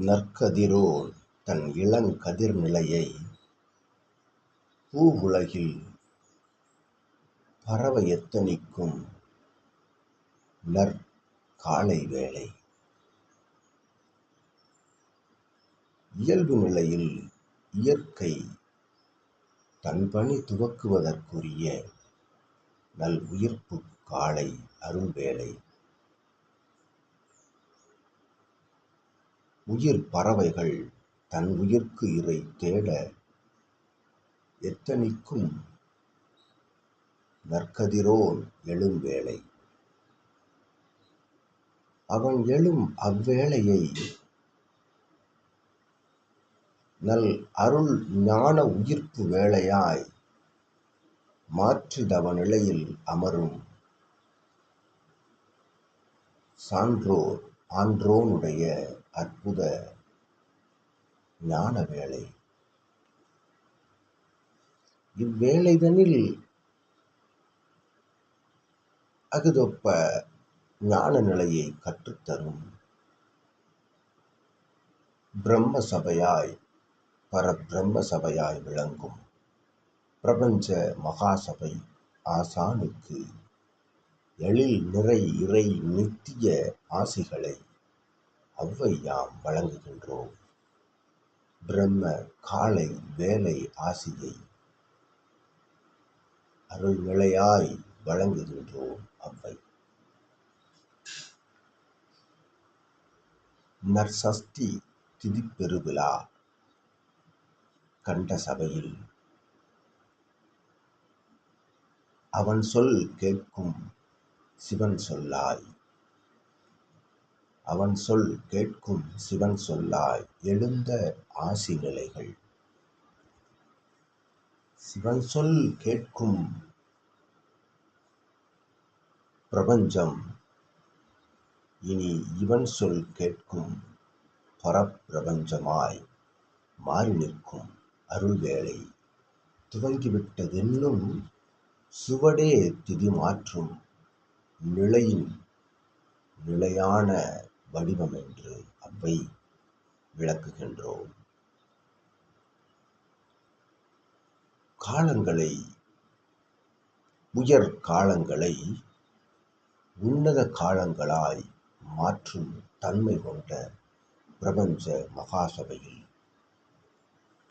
நற்கதிரோன் தன் இளங்கதிர் நிலையை பூவுலகில் பரவ எத்தனிக்கும் நற்காலை வேளை. இயல்பு நிலையில் இயற்கை தன் பணி துவக்குவதற்குரிய நல் உயிர்ப்பு காலை அருள் வேளை உயிர் பறவைகள் தன் உயிர்க்கு இரை தேட எத்தனிக்கும் நற்கதிரோன் எழும் வேளை. அவன் எழும் அவ்வேளையை நல் அருள் ஞான உயிர்ப்பு வேளையாய் மாற்றி தவநிலையில் அமரும் சான்றோர் ஆன்றோனுடைய அற்புத ஞான வேலை. இவ்வேளைதனில் அகுதொப்ப ஞான நிலையை கற்றுத்தரும் பிரம்ம சபையாய் பரபிரம்ம சபையாய் விளங்கும் பிரபஞ்ச மகாசபை ஆசானுக்கு எழில் நிறை இறை நித்திய ஆசிகளை ஒளவையாம் வழங்குகின்றோம். பிரம்ம காலை வேலை ஆசியை அருள்நிலையாய் வழங்குகின்றோம் அவ்வை. நற்சஷ்டி திதிப்பெருவிழா கண்ட சபையில் அவன் சொல் கேட்கும் சிவன் சொல்லாய். அவன் சொல் கேட்கும் சிவன் சொல்லாய் எழுந்த ஆசி நிலைகள். சிவன் சொல் கேட்கும் பிரபஞ்சம். இனி இவன் சொல் கேட்கும் பரப்பிரபஞ்சமாய் மாறி நிற்கும் அருள்வேளை துவங்கிவிட்டதென்னும் சுவடே திதி மாற்றும் நிலையின் நிலையான வடிவம் என்று அவ்வை விளக்குகின்றோம். காலங்களை உயர் காலங்களை உன்னத காலங்களாய் மாற்றும் தன்மை கொண்ட பிரபஞ்ச மகாசபையில்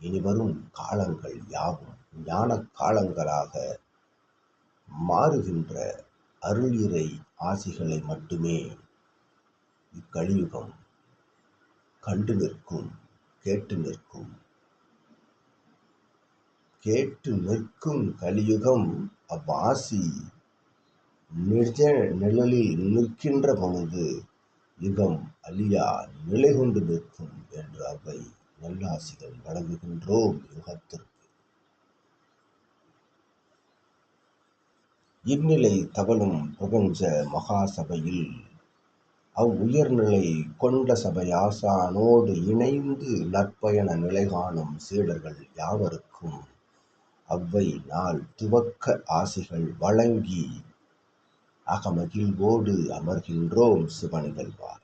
இனிவரும் காலங்கள் யாவும் ஞான காலங்களாக மாறுகின்ற அருளிரை ஆசிகளை மட்டுமே இக்கலியுகம் கண்டு நிற்கும் கேட்டு நிற்கும். கேட்டு நிற்கும் கலியுகம் அவ்வாசி. நிஜ நிழலில் நிற்கின்ற பொழுது யுகம் அழியா நிலை கொண்டு நிற்கும் என்று அவை நல்லாசிகள் வழங்குகின்றோம் யுகத்திற்கு. இந்நிலை தவழும் பிரபஞ்ச மகாசபையில் அவ் உயர்நிலை கொண்ட சபை ஆசானோடு இணைந்து நற்பயண நிலை காணும் சீடர்கள் யாவருக்கும்? அவ்வை நாள் துவக்க ஆசிகள் வழங்கி அகமகிழ்வோடு அமர்கின்றோம் சிவனிகழ்வார்